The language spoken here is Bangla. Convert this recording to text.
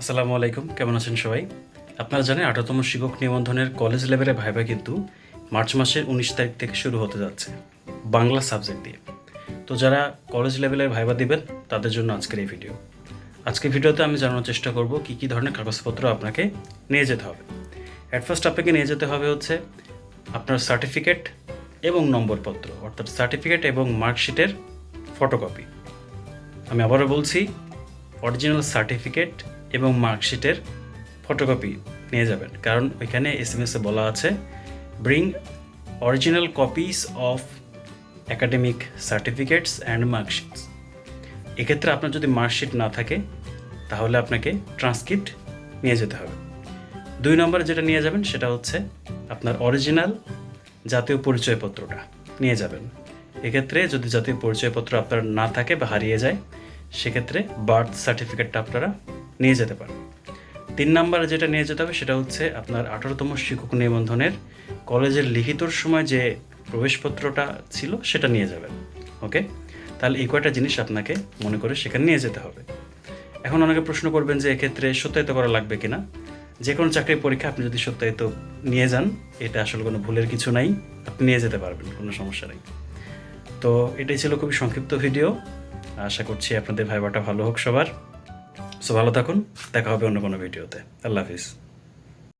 আসসালামু আলাইকুম, কেমন আছেন সবাই? আপনারা জানেন আঠারোতম শিক্ষক নিবন্ধনের কলেজ লেভেলের ভাইবা কিন্তু মার্চ মাসের উনিশ তারিখ থেকে শুরু হতে যাচ্ছে বাংলা সাবজেক্ট দিয়ে তো যারা কলেজ লেভেলের ভাইবা দিবেন, তাদের জন্য আজকের এই ভিডিও। আজকের ভিডিওতে আমি জানানোর চেষ্টা করব কী কী ধরনের কাগজপত্র আপনাকে নিয়ে যেতে হবে। অ্যাট ফার্স্ট আপনাকে নিয়ে যেতে হবে হচ্ছে আপনার সার্টিফিকেট এবং নম্বরপত্র, অর্থাৎ সার্টিফিকেট এবং মার্কশিটের ফটোকপি আমি আবারও বলছি অরিজিনাল সার্টিফিকেট এবং মার্কশিটের ফটোকপি নিয়ে যাবেন। কারণ ওইখানে এস এম এসে বলা আছে bring original copies of academic certificates and marksheets এক্ষেত্রে আপনার যদি মার্কশিট না থাকে, তাহলে আপনাকে ট্রান্সক্রিপ্ট নিয়ে যেতে হবে। দুই নম্বরে যেটা নিয়ে যাবেন, সেটা হচ্ছে আপনার অরিজিনাল জাতীয় পরিচয়পত্রটা নিয়ে যাবেন। এক্ষেত্রে যদি জাতীয় পরিচয়পত্র আপনার না থাকে বা হারিয়ে যায়, সেক্ষেত্রে বার্থ সার্টিফিকেটটা আপনারা নিয়ে যেতে পারেন। তিন নম্বরে যেটা নিয়ে যেতে হবে সেটা হচ্ছে আপনার আঠারোতম শিক্ষক নিবন্ধনের কলেজের লিখিতর সময় যে প্রবেশপত্রটা ছিল সেটা নিয়ে যাবেন, ওকে? তাহলে এই কয়টা জিনিস আপনাকে মনে করে সেখানে নিয়ে যেতে হবে। এখন অনেকে প্রশ্ন করবেন যে এক্ষেত্রে সত্যায়িত করা লাগবে কিনা? যে কোনো চাকরির পরীক্ষা আপনি যদি সত্যায়িত নিয়ে যান, এটা আসলে কোনো ভুলের কিছু নাই, আপনি নিয়ে যেতে পারবেন, কোনো সমস্যা নেই। তো এটাই ছিল খুবই সংক্ষিপ্ত ভিডিও। আশা করছি আপনাদের ভাইবাটা ভালো হোক সবার। সো ভালো থাকুন দেখা হবে অন্য কোনো ভিডিওতে। আল্লাহ হাফিজ।